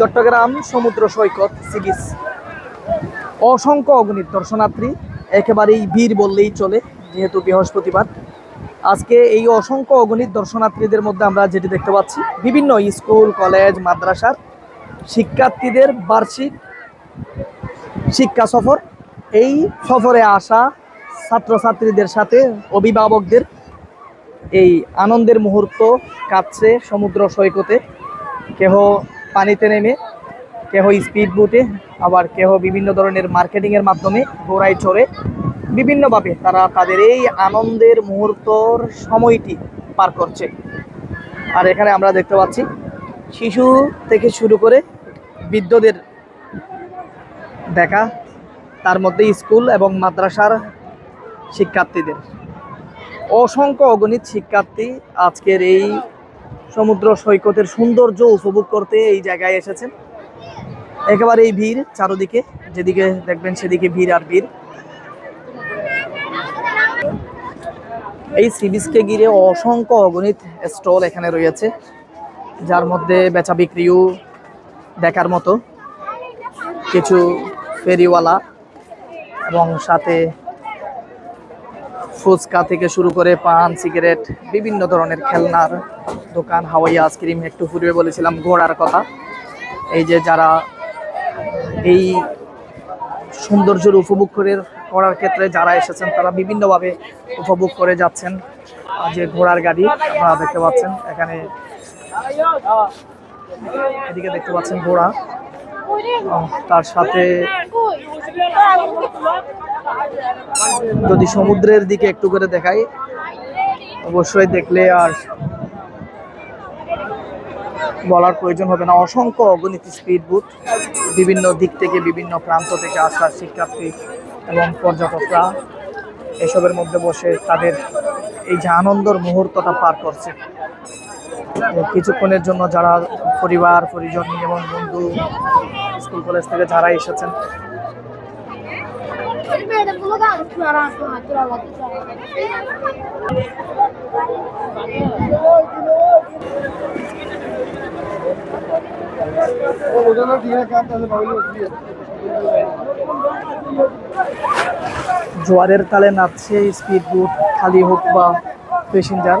চট্টগ্রাম সমুদ্র সৈকত sea beach অসংখ্য অগণিত দর্শনার্থী একেবারেই ভিড় বললেই চলে, যেহেতু বৃহস্পতিবার। আজকে এই অসংখ্য অগণিত দর্শনার্থীদের মধ্যে আমরা যেটি দেখতে পাচ্ছি, বিভিন্ন স্কুল, কলেজ, মাদ্রাসার শিক্ষার্থীদের বার্ষিক শিক্ষা সফর। এই সফরে আসা ছাত্রছাত্রীদের সাথে অভিভাবকদের এই আনন্দের মুহূর্ত কাটছে সমুদ্র সৈকতে। কেহ পানিতে নেমে কেহ স্পিড বোটে আবার কেহ বিভিন্ন ধরনের মার্কেটিংয়ের মাধ্যমে ঘোড়ায় চড়ে। বিভিন্নভাবে তারা তাদের এই আনন্দের মুহূর্তর সময়টি পার করছে। আর এখানে আমরা দেখতে পাচ্ছি, শিশু থেকে শুরু করে বৃদ্ধদের দেখা, তার মধ্যে স্কুল এবং মাদ্রাসার শিক্ষার্থীদের। অসংখ্য অগণিত শিক্ষার্থী আজকের এই সমুদ্র সৈকতের সৌন্দর্য উপভোগ করতে এই জায়গায় এসেছেন। একেবারে এই ভিড় চারোদিকে, যেদিকে দেখবেন সেদিকে ভিড় আর ভিড়। এই সি বিচকে ঘিরে অসংখ্য অগণিত স্টল এখানে রয়েছে, যার মধ্যে বেচা বিক্রিও দেখার মতো। কিছু ফেরিওয়ালা এবং সাথে ফুচকা থেকে শুরু করে পান, সিগারেট, বিভিন্ন ধরনের খেলনার দোকান, হাওয়াই আইসক্রিম, একটু পূর্বে বলেছিলাম, ঘোড়ার কথা। এই যে যারা এই সৌন্দর্যের উপভোগ করে করার ক্ষেত্রে যারা এসেছেন, তারা বিভিন্নভাবে উপভোগ করে যাচ্ছেন। যে ঘোড়ার গাড়ি, আপনারা দেখতে পাচ্ছেন, এখানে এদিকে দেখতে পাচ্ছেন ঘোড়া। তার সাথে যদি সমুদ্রের দিকে একটু করে দেখাই, অবশ্যই দেখলে আর বলার প্রয়োজন হবে না। অসংখ্য অগণিত স্পিড বুট বিভিন্ন দিক থেকে, বিভিন্ন প্রান্ত থেকে আসা শিক্ষার্থী এবং পর্যটকরা এসবের মধ্যে বসে তাদের এই যে আনন্দর মুহূর্তটা পার করছে। কিছুক্ষণের জন্য যারা পরিবার, পরিজন এবং বন্ধু, স্কুল, কলেজ থেকে যারা এসেছেন জোয়ারের তালে নাচছে স্পিড বোট খালি হোক বা প্যাসেঞ্জার